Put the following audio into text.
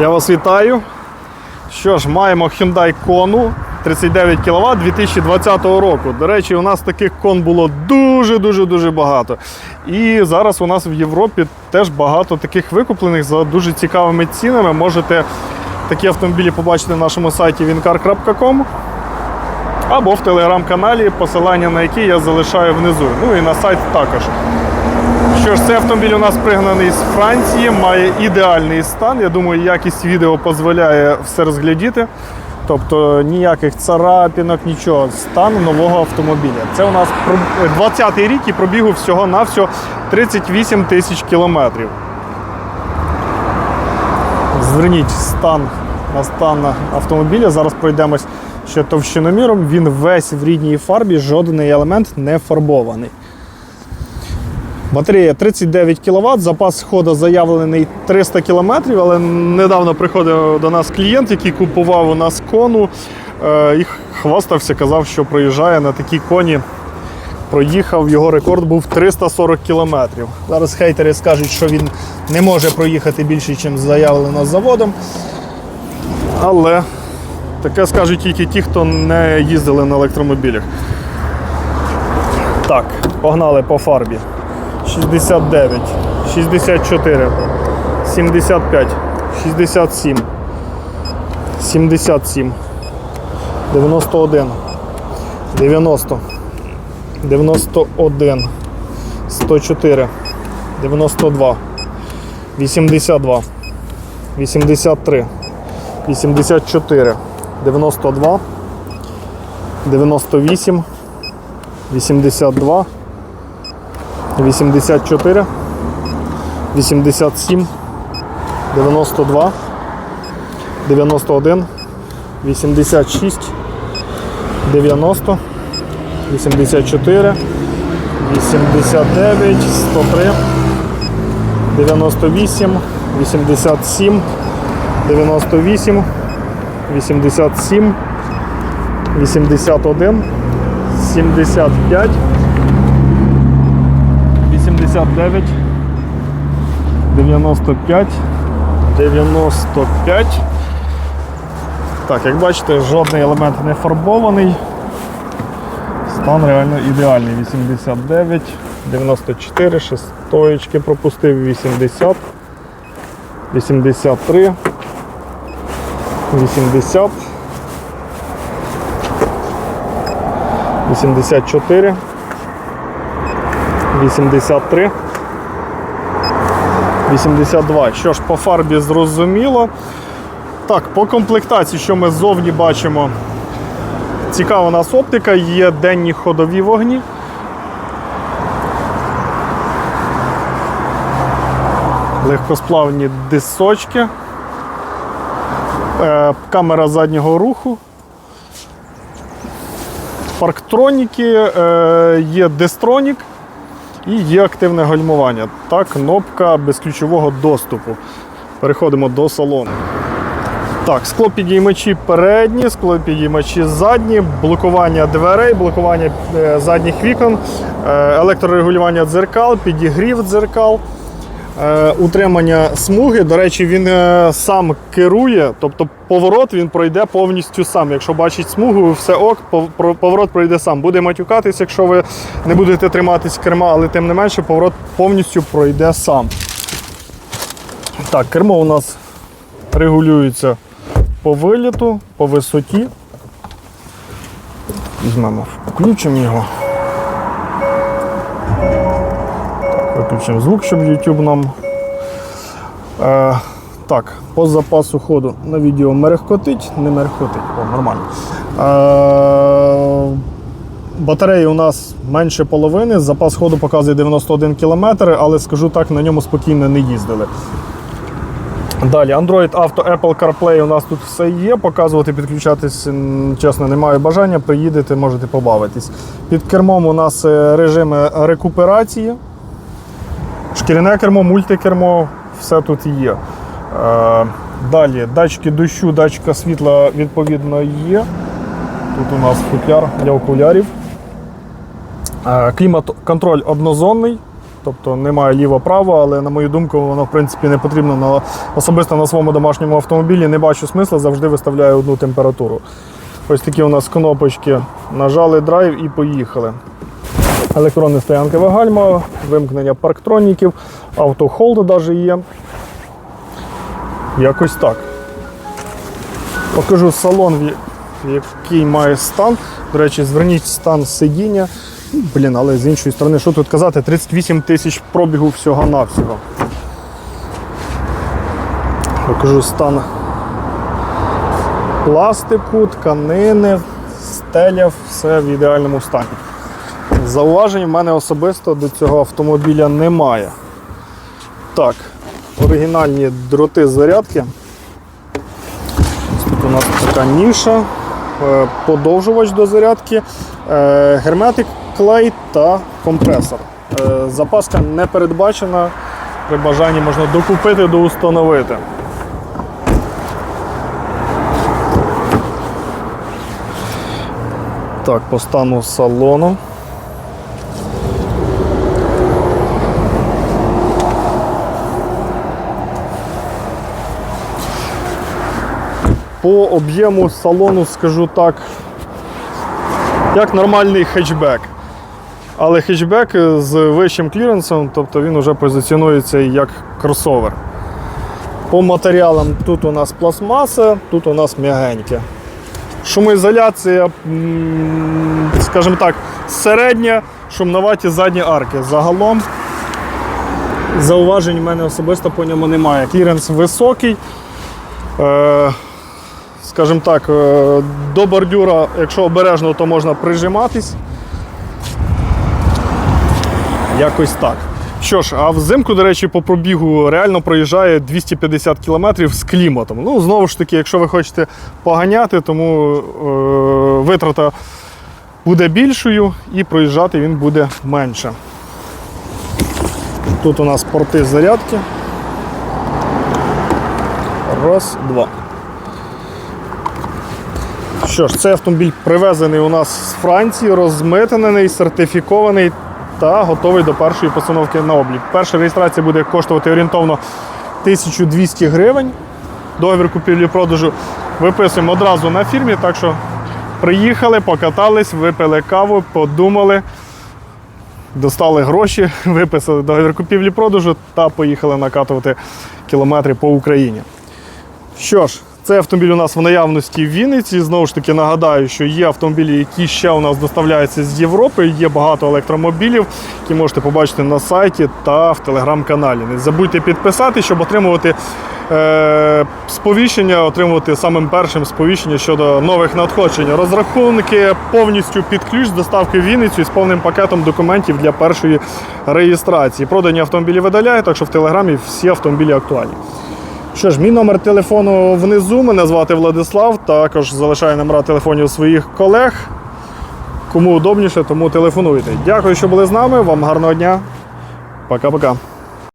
Я вас вітаю. Що ж, маємо Hyundai Kona 39 кВт 2020 року. До речі, у нас таких кон було дуже-дуже дуже багато. І зараз у нас в Європі теж багато таких викуплених за дуже цікавими цінами. Можете такі автомобілі побачити на нашому сайті wincar.com або в телеграм-каналі, посилання на який я залишаю внизу. Ну і на сайт також. Що ж, цей автомобіль у нас пригнаний з Франції, має ідеальний стан. Я думаю, якість відео дозволяє все розглядіти. Тобто ніяких царапінок, нічого. Стан нового автомобіля. Це у нас 20-й рік і пробігу всього-навсього 38 тисяч кілометрів. Зверніть стан на стан автомобіля. Зараз пройдемось ще товщиноміром. Він весь в рідній фарбі, жоден елемент не фарбований. Батарея 39 кВт, запас ходу заявлений 300 км, але недавно приходив до нас клієнт, який купував у нас кону е, і хвастався, казав, що проїжджає на такій коні. Проїхав, його рекорд був 340 км. Зараз хейтери скажуть, що він не може проїхати більше, ніж заявлено заводом. Але таке скажуть тільки ті, хто не їздили на електромобілях. Так, погнали по фарбі. 69, 64, 75, 67, 77, 91, 90, 91, 104, 92, 82, 83, 84, 92, 98, 82, 84, 87, 92, 91, 86, 90, 84, 89, 103, 98, 87, 98, 87, 81, 75, 89, 95, 95. Так, як бачите, жодний елемент не фарбований. Стан реально ідеальний. 89, 94, шестоєчки пропустив 80, 83, 80, 84. 83. 82. Що ж, по фарбі зрозуміло. Так, по комплектації, що ми ззовні бачимо, цікава у нас оптика, є денні ходові вогні. Легкосплавні дисочки. Е, камера заднього руху. Парктроніки, е, є дистронік. І є активне гальмування та кнопка безключового доступу. Переходимо до салону. Так, склопідіймачі передні, склопідіймачі задні, блокування дверей, блокування е, задніх вікон, е, електрорегулювання дзеркал, підігрів дзеркал, утримання смуги. До речі, він е, сам керує, тобто поворот він пройде повністю сам. Якщо бачить смугу, все ок, поворот пройде сам. Буде матюкатись, якщо ви не будете триматись керма, але тим не менше поворот повністю пройде сам. Так, кермо у нас регулюється по виліту, по висоті. Візьмемо, включимо його. Так, виключимо звук, щоб YouTube нам. Е, так, по запасу ходу на відео мерехкотить, не мерехкотить, о, нормально. Е, батареї у нас менше половини, запас ходу показує 91 км, але скажу так, на ньому спокійно не їздили. Далі, Android Auto, Apple CarPlay у нас тут все є. Показувати, підключатись, чесно, не маю бажання. Приїдете, можете побавитись. Під кермом у нас е, режими рекуперації. Шкіряне кермо, мультикермо, все тут є. Е, Далі, датчики дощу, датчика світла відповідно є. Тут у нас футляр для окулярів. Е, Клімат-контроль однозонний. тобто немає ліво-право, але на мою думку, воно в принципі не потрібно на, особисто на своєму домашньому автомобілі. Не бачу смисла, завжди виставляю одну температуру. Ось такі у нас кнопочки. Нажали драйв і поїхали. Електронне стоянкове гальма, вимкнення парктроніків, автохолд навіть є. Якось так. Покажу салон, який має стан. До речі, зверніть стан сидіння. Блін, але з іншої сторони, що тут казати, 38 тисяч пробігу всього-навсього. Покажу стан пластику, тканини, стеля, все в ідеальному стані. Зауважень в мене особисто до цього автомобіля немає. Так, оригінальні дроти зарядки. Тут у нас така ніша, е, подовжувач до зарядки, е, герметик, клей та компресор. Е, Запаска не передбачена, при бажанні можна докупити, доустановити. Так, по стану салону. По об'єму салону скажу так, як нормальний хетчбек. Але хетчбек з вищим кліренсом, тобто він вже позиціонується як кросовер. По матеріалам тут у нас пластмаса, тут у нас м'ягеньке. Шумоізоляція, скажімо так, середня, шумноваті задні арки. Загалом зауважень в мене особисто по ньому немає. Кліренс високий. Скажімо так, е, до бордюра, якщо обережно, то можна прижиматись. Якось так. Що ж, а взимку, до речі, по пробігу реально проїжджає 250 км з кліматом. Ну, знову ж таки, якщо ви хочете поганяти, тому е, витрата буде більшою і проїжджати він буде менше. Тут у нас порти зарядки. Раз, два. Що ж, цей автомобіль привезений у нас з Франції, розмитнений, сертифікований та готовий до першої постановки на облік. Перша реєстрація буде коштувати орієнтовно 1200 гривень. Договір купівлі-продажу виписуємо одразу на фірмі, так що приїхали, покатались, випили каву, подумали, достали гроші, виписали договір купівлі-продажу та поїхали накатувати кілометри по Україні. Що ж, цей автомобіль у нас в наявності в Вінниці. Знову ж таки нагадаю, що є автомобілі, які ще у нас доставляються з Європи. Є багато електромобілів, які можете побачити на сайті та в телеграм-каналі. Не забудьте підписати, щоб отримувати е, сповіщення, отримувати самим першим сповіщення щодо нових надходжень. Розрахунки повністю під ключ з доставки в Вінницю з повним пакетом документів для першої реєстрації. Продані автомобілі видаляють, так що в телеграмі всі автомобілі актуальні. Що ж, мій номер телефону внизу. Мене звати Владислав. Також залишаю номера телефонів своїх колег. Кому удобніше, тому телефонуйте. Дякую, що були з нами. Вам гарного дня. Пока-пока.